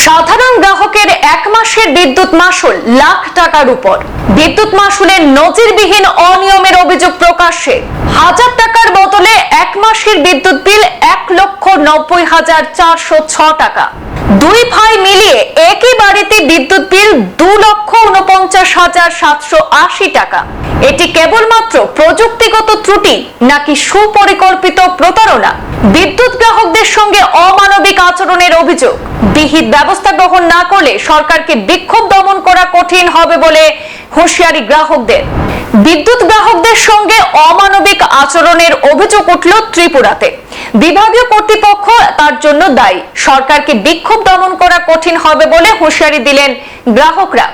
সাধারণ গ্রাহকের এক মাসের বিদ্যুৎ মাসুল লাখ টাকার উপর। বিদ্যুৎ মাসুলের নজিরবিহীন অনিয়মের অভিযোগ প্রকাশ্যে। হাজার টাকার বদলে এক মাসের বিদ্যুৎ বিল এক লক্ষ নব্বই হাজার চারশো ছ টাকা। দুই ভাই মিলিয়ে একই বাড়িতে বিদ্যুৎ বিল দু লক্ষ উনপঞ্চাশ হাজার সাতশো আশি টাকা। এটি কেবলমাত্র প্রযুক্তিগত ত্রুটি নাকি সুপরিকল্পিত প্রতারণা? বিদ্যুৎ গ্রাহকদের সঙ্গে অমানবিক আচরণের অভিযোগ। বিহিত ব্যবস্থা গ্রহণ না করলে সরকারকে বিক্ষোভ দমন করা কঠিন হবে বলে হুঁশিয়ারি গ্রাহকদের। বিদ্যুৎ গ্রাহকদের সঙ্গে অমানবিক আচরণের অভিযোগ উঠল ত্রিপুরাতে। বিভাগীয় কর্তৃপক্ষ তার জন্য দায়ী। সরকারকে বিক্ষোভ দমন করা কঠিন হবে বলে হুঁশিয়ারি দিলেন গ্রাহকরা।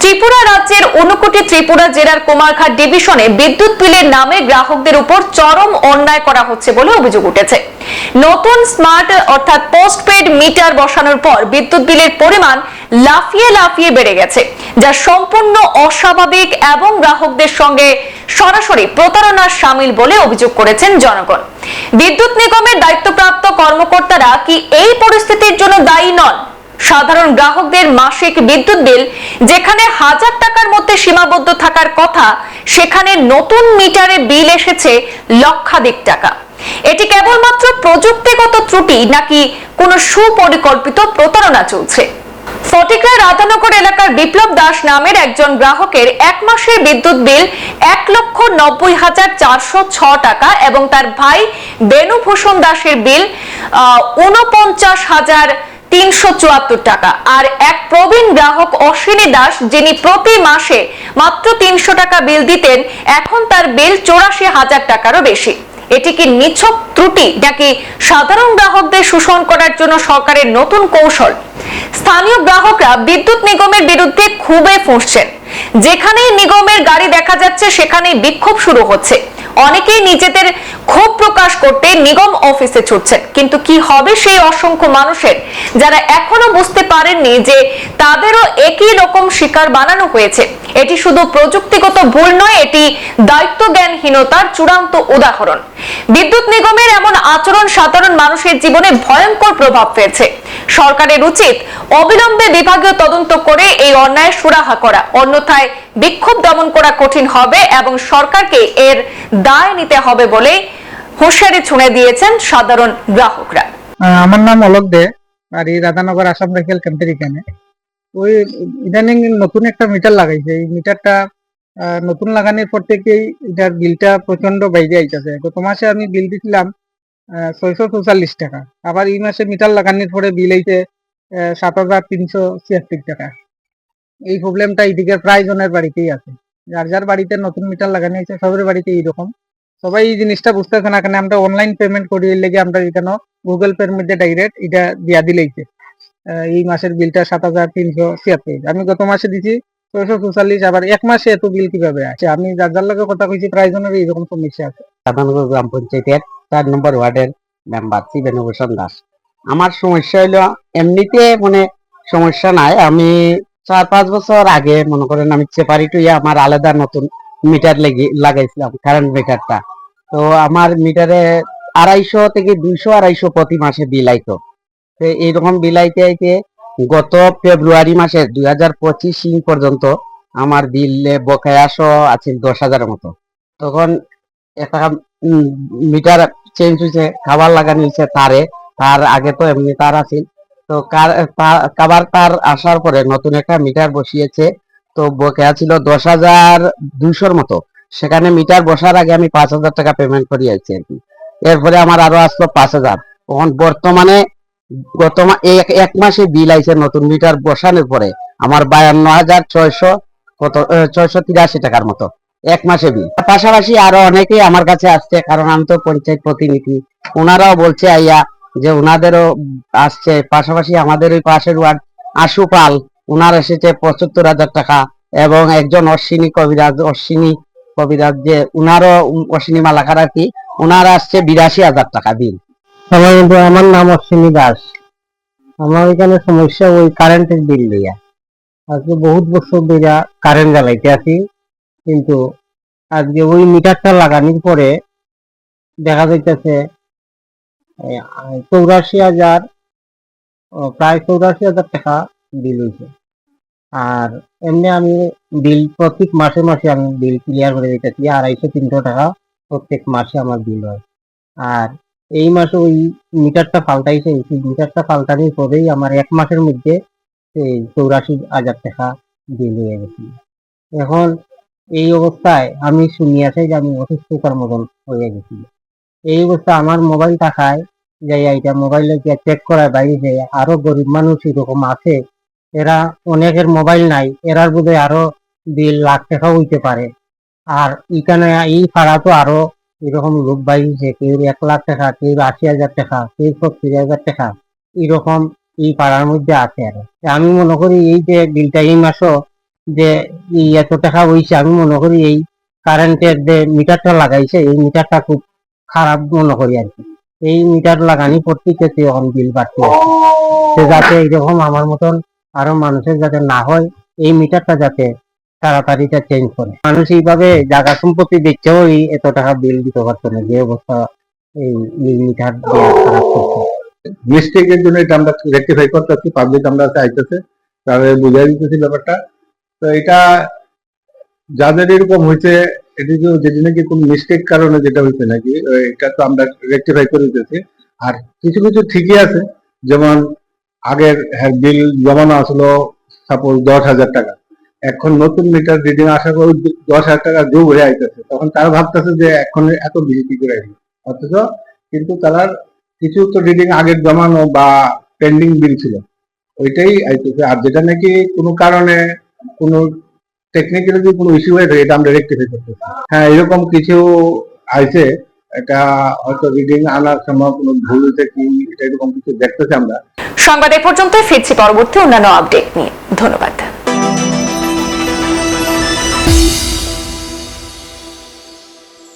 ত্রিপুরা রাজ্যের অনুকুটি ত্রিপুরা জেলার কুমারঘাট ডিভিশনে বিদ্যুৎ বিলের নামে গ্রাহকদের উপর চরম অন্যায় করা হচ্ছে বলে অভিযোগ উঠেছে। নতুন স্মার্ট, অর্থাৎ পোস্টপেড মিটার বসানোর পর বিদ্যুৎ বিলের পরিমাণ লাফিয়ে লাফিয়ে বেড়ে গেছে, যা সম্পূর্ণ অস্বাভাবিক এবং গ্রাহকদের সঙ্গে সরাসরি প্রতারণার সামিল বলে অভিযোগ করেছেন জনগণ। বিদ্যুৎ নিগমের দায়িত্বপ্রাপ্ত কর্মকর্তারা কি এই পরিস্থিতির জন্য দায়ী নন? সাধারণ গ্রাহকদের মাসিক বিদ্যুৎ বিল, যেখানে হাজার টাকার মধ্যে সীমাবদ্ধ থাকার কথা, সেখানে নতুন মিটারে বিল এসেছে লক্ষাধিক টাকা। এটি কেবলমাত্র প্রযুক্তিগত ত্রুটি নাকি কোনো সুপরিকল্পিত প্রতারণা চলছে? ফটিকরা রাধানগর এলাকার বিপ্লব দাস নামের একজন গ্রাহকের এক মাসের বিদ্যুৎ বিল এক লক্ষ নব্বই হাজার চারশো ছ টাকা এবং তার ভাই বেনুভূষণ দাসের বিল উনপঞ্চাশ হাজার তিনশো চুয়াত্তর টাকা। আর এক প্রবীণ গ্রাহক অশ্বিনী দাস, যিনি প্রতি মাসে মাত্র তিনশো টাকা বিল দিতেন, এখন তার বিল চৌরাশি হাজার টাকারও বেশি। এটি কি নিছক ত্রুটি নাকি সাধারণ গ্রাহকদের শোষণ করার জন্য সরকারের নতুন কৌশল? স্থানীয় গ্রাহকরা বিদ্যুৎ নিগমের বিরুদ্ধে খুবই ফুঁসছেন যেখানেই নিগমের গাড়ি দেখা যাচ্ছে, সেখানেই বিক্ষোভ শুরু হচ্ছে। অনেকেই নিজেদের ক্ষোভ প্রকাশ করতে নিগম অফিসে ছুটছেন। কিন্তু কি হবে সেই অসংখ্য মানুষের, যারা এখনও বুঝতে পারেননি যে তাদেরও একই রকম শিকার বানানো হয়েছে। এটি শুধু প্রযুক্তিগত ভুল নয়, এটি দায়িত্ব জ্ঞানহীনতার চূড়ান্ত উদাহরণ। বিদ্যুৎ নিগমের এমন আচরণ সাধারণ মানুষের জীবনে ভয়ঙ্কর প্রভাব ফেলছে। সরকারের উচিত অবিলম্বে বিভাগীয় তদন্ত করে এই অন্যায় সুরাহা করা। অন্যথায় বিক্ষোভ দমন করা কঠিন হবে এবং সরকারকে এর দায় নিতে হবে বলে হুঁশিয়ারি ছুঁড়ে দিয়েছেন সাধারণ গ্রাহকরা। আমার নাম অলোক দে আর এই রাধানগর আসাম রাইফেল ক্যাম্পের এখানে ওই ইদানিং নতুন একটা মিটার লাগাইছে। এই মিটারটা নতুন লাগানোর পর থেকেই এটার বিলটা প্রচণ্ড বাইরে আইতেছে। গত মাসে আমি বিল দিছিলাম ছয়শো চৌচল্লিশ টাকা। আবার এই মাসে মিটার লাগানোর পরে বিল আইছে সাত হাজার তিনশো ছিয়াত্তর টাকা। এই প্রবলেমটা এইদিকে প্রায় জনের বাড়িতেই আছে। যার যার বাড়িতে নতুন মিটার লাগানো হয়েছে, সবার বাড়িতে এইরকম। সবাই এই জিনিসটা বুঝতেছে না কেন আমরা অনলাইন পেমেন্ট করি লেগে আমরা এখানে গুগল পের মধ্যে ডাইরেক্ট এটা দিয়া দিলেইছে এই মাসের বিলটা সাত হাজার তিনশো ছিয়াত্তর। আমি গত মাসে দিছি ছয়শো চৌচল্লিশ, আবার এক মাসে এত বিল কীভাবে আছে আমি যার যার লগে কথা কইছি, প্রায় জনের এইরকম সমস্যা আছে। গ্রাম পঞ্চায়েতের চার নম্বর ওয়ার্ডের মেম্বার শ্রী বেণুভূষণ দাস। আমার সমস্যা হইল, এমনিতে মানে সমস্যা নাই। আমি চার পাঁচ বছর আগে, মনে করেন আমি সেপারেট হইয়া আমার আলাদা নতুন মিটার লেগে লাগাইছিলাম কারেন্ট মিটারটা তো আমার মিটারে আড়াইশো থেকে দুইশো, আড়াইশো প্রতি মাসে বিল আইতো। তো এইরকম বিল আইতে আইতে গত ফেব্রুয়ারি মাসের দুই হাজার পঁচিশ ইং পর্যন্ত আমার বিল বকেয়া সহ আছে দশ হাজারের মতো। তখন একটা মিটার চেঞ্জ হয়েছে, খাবার লাগানো হয়েছে তারে, তার আগে তো এমনি তার আছে। তো কাবার তার আসার পরে নতুন একটা মিটার বসিয়েছে, তো বকেয়া ছিল দশ হাজার দুইশোর মতো। সেখানে মিটার বসার আগে আমি পাঁচ হাজার টাকা পেমেন্ট করে আইছি আর কি। এরপরে আমার আরও আসলো পাঁচ হাজার। তখন বর্তমানে গত এক মাসে বিল আইছে নতুন মিটার বসানোর পরে। আমার বায়ান্ন হাজার ছয়শো কত, ছয়শো তিরাশি টাকার মতো। এক মাসে বিল পাশাপাশি আরও অনেকেই আমার কাছে আসছে, কারণ আমি তো পঞ্চায়েত প্রতিনিধি। ওনারাও বলছে, আইয়া, যে ওনাদেরও আসছে। পাশাপাশি আমাদের ওই পাশের ওয়ার্ড আশু পাল ওনার এসেছে পঁচাত্তর হাজার টাকা এবং একজন অশ্বিনী কবিরাজ অশ্বিনী কবিরাজ যে উনারও উম অশ্বিনী মালাকার আর কি ওনার আসছে বিরাশি হাজার টাকা বিল। আমার নাম অশ্বিনী দাস। আমার এখানে সমস্যা ওই কারেন্টের বিল লইয়া আজকে বহুত বছর ধরে কারেন্ট জ্বালাইতে আছি। কিন্তু আজকে ওই মিটারটা লাগানোর পরে দেখা যাইতেছে চৌরাশি হাজার প্রায় চৌরাশি হাজার টাকা বিল হয়েছে আর এমনি আমি বিল প্রত্যেক মাসে মাসে আমি বিল ক্লিয়ার করে দিতেছি, আড়াইশো তিনশো টাকা প্রত্যেক মাসে আমার বিল হয়। আর এই মাসে ওই মিটারটা পাল্টাইছে সেই মিটারটা পাল্টানোর পরেই আমার এক মাসের মধ্যে চৌরাশি হাজার টাকা বিল হয়ে গেছে। এখন এই অবস্থায় আমি শুনিয়াছি যে আমি অসুস্থতার মতন হয়ে গেছি। এই অবস্থা আমার মোবাইল টাকায় যাই এটা মোবাইলে গিয়ে চেক করায় বাইরে যে আরও গরিব মানুষ এরকম আছে, এরা অনেকের মোবাইল নাই, এরার বোধহয় আরও বিল লাখ টাকা হইতে পারে। আর এখানে এই ভাড়া তো আরও এরকম লোক বাইরেছে কেউ এক লাখ টাকা, কেউ আশি হাজার টাকা, কেউ সত্তর হাজার টাকা, এরকম এই পাড়ার মধ্যে আছে আর। আমি মনে করি এই যে বিলটা এই মাসও যে এত টাকা হইছে আমি মনে করি এই কারেন্টের যে মিটারটা লাগাইছে, এই মিটারটা খুব খারাপ মনে করি আর কি। এই মিটার লাগানি প্রত্যেকে এখন বিল বাড়তে। তো যাতে এরকম আমার মতন আরও মানুষের যাতে না হয়, এই মিটারটা যাতে তাড়াতাড়ি চেঞ্জ করে। মানুষ এইভাবে জায়গা সম্পত্তি দেখছেও এই এত টাকা বিল দিতে পারতো না, যে অবস্থা এই মিটার খারাপ করছে। মিস্টেকের জন্য এটা আমরা রেকটিফাই করতেছি পাবলিক আমরা চাইতেছে তাদের বুঝাই দিতেছি ব্যাপারটা। তো এটা যাদের এরকম হয়েছে, এটি যে যেটি নাকি কোনো মিস্টেক কারণে যেটা হয়েছে নাকি এটা তো আমরা রেকটিফাই করে দিতেছি। আর কিছু কিছু ঠিকই আছে, যেমন আগের হ্যাঁ বিল জমানো আসলো সাপোজ দশ হাজার টাকা। এখন নতুন মিটার রিডিং আসার পর দশ হাজার টাকা যোগ হয়ে আইতেছে, তখন তারা ভাবতেছে যে এখন এত বেশি কি করে আইলো অথচ কিন্তু তারা কিছু তো রিডিং আগের জমানো বা পেন্ডিং বিল ছিল, ওইটাই আইতেছে। আর যেটা নাকি কোনো কারণে কোনো টেকনিক্যাল যদি কোনো ইস্যু হয়ে থাকে, এটা আমরা রেক্টিফাই করতে হ্যাঁ এরকম কিছু আইছে, এটা হয়তো রিডিং আনার সময় কোনো ভুল হয়েছে কি, এটা এরকম কিছু দেখতেছি আমরা। সংবাদ এ পর্যন্ত ফিরছি পরবর্তী অন্যান্য আপডেট নিয়ে। ধন্যবাদ।